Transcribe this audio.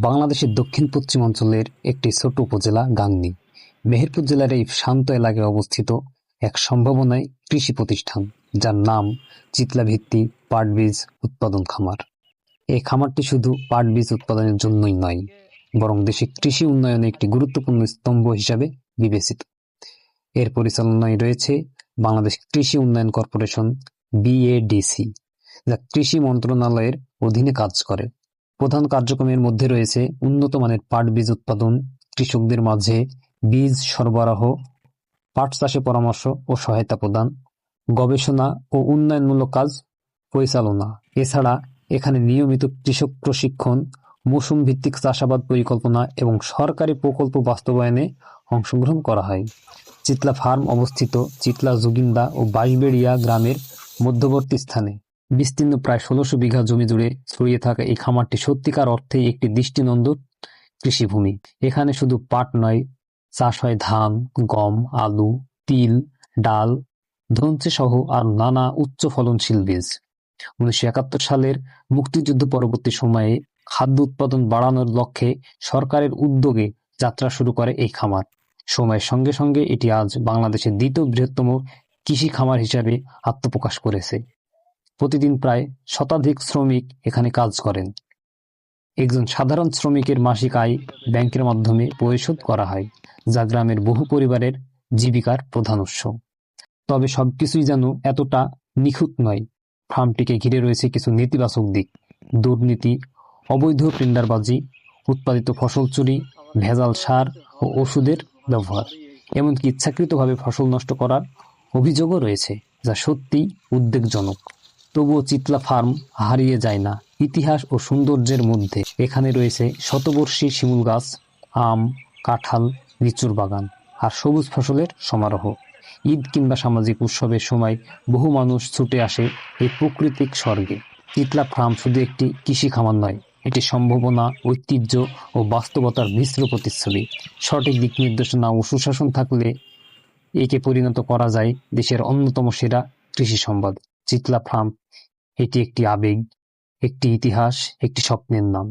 বাংলাদেশের দক্ষিণ পশ্চিমাঞ্চলের একটি ছোট উপজেলা গাংনী। মেহেরপুর জেলার এই শান্ত এলাকায় অবস্থিত এক সম্ভাবনায় কৃষি প্রতিষ্ঠান, যার নাম চিতলা ভিত্তিক পাট বীজ উৎপাদন খামার। এই খামারটি শুধু পাট বীজ উৎপাদনের জন্যই নয়, বরং দেশে কৃষি উন্নয়নে একটি গুরুত্বপূর্ণ স্তম্ভ হিসাবে বিবেচিত। এর পরিচালনায় রয়েছে বাংলাদেশ কৃষি উন্নয়ন কর্পোরেশন, বিএডিসি, যা কৃষি মন্ত্রণালয়ের অধীনে কাজ করে। প্রধান কার্যক্রমের মধ্যে রয়েছে উন্নত মানের পাট বীজ উৎপাদন, কৃষকদের মাঝে বীজ সরবরাহ, পাট চাষে পরামর্শ ও সহায়তা প্রদান, গবেষণা ও উন্নয়নমূলক কাজ পরিচালনা। এছাড়া এখানে নিয়মিত কৃষক প্রশিক্ষণ মৌসুম ভিত্তিক চাষাবাদ পরিকল্পনা এবং সরকারি প্রকল্প বাস্তবায়নে অংশগ্রহণ করা হয়। চিতলা ফার্ম অবস্থিত চিতলা জুগিন্দা ও বাঁশবেড়িয়া গ্রামের মধ্যবর্তী স্থানে। বিস্তীর্ণ প্রায় ষোলোশো বিঘা জমি জুড়ে ছড়িয়ে থাকা এই খামারটি সত্যিকার অর্থেই একটি দৃষ্টিনন্দন কৃষিভূমি। এখানে শুধু পাট নয়, চাষ হয় ধান, গম, আলু, তিল, ডাল ধনচে সহ আর নানা উচ্চ ফলনশীল বীজ। উনিশশো একাত্তর সালের মুক্তিযুদ্ধ পরবর্তী সময়ে খাদ্য উৎপাদন বাড়ানোর লক্ষ্যে সরকারের উদ্যোগে যাত্রা শুরু করে এই খামার। সময়ের সঙ্গে সঙ্গে এটি আজ বাংলাদেশের দ্বিতীয় বৃহত্তম কৃষি খামার হিসাবে আত্মপ্রকাশ করেছে। প্রতিদিন প্রায় শতাধিক শ্রমিক এখানে কাজ করেন। একজন সাধারণ শ্রমিকের মাসিক আয় ব্যাংকের মাধ্যমে পরিশোধ করা হয়, যা গ্রামের বহু পরিবারের জীবিকার প্রধান উৎস। তবে সবকিছুই যেন এতটা নিখুঁত নয়। ফার্মটিকে ঘিরে রয়েছে কিছু নেতিবাচক দিক। দুর্নীতি, অবৈধ টেন্ডারবাজি, উৎপাদিত ফসল চুরি, ভেজাল সার ও ওষুধের ব্যবহার। এমনকি ইচ্ছাকৃতভাবে ফসল নষ্ট করার অভিযোগও রয়েছে, যা সত্যিই উদ্বেগজনক। তবুও চিতলা ফার্ম হারিয়ে যায় না। ইতিহাস ও সৌন্দর্যের মধ্যে এখানে রয়েছে শতবর্ষী শিমুল গাছ, আম, কাঁঠাল, লিচুর বাগান আর সবুজ ফসলের সমারোহ। ঈদ কিংবা সামাজিক উৎসবের সময় বহু মানুষ ছুটে আসে এই প্রাকৃতিক স্বর্গে। চিতলা ফার্ম শুধু একটি কৃষি খামার নয়, এটি সম্ভাবনা, ঐতিহ্য ও বাস্তবতার মিশ্র প্রতিচ্ছবি। সঠিক দিক নির্দেশনা ও সুশাসন থাকলে একে পরিণত করা যায় দেশের অন্যতম সেরা কৃষি সম্পদ। চিতলা ফার্ম এটি একটি আবেগ একটি ইতিহাস একটি স্বপ্নের নাম।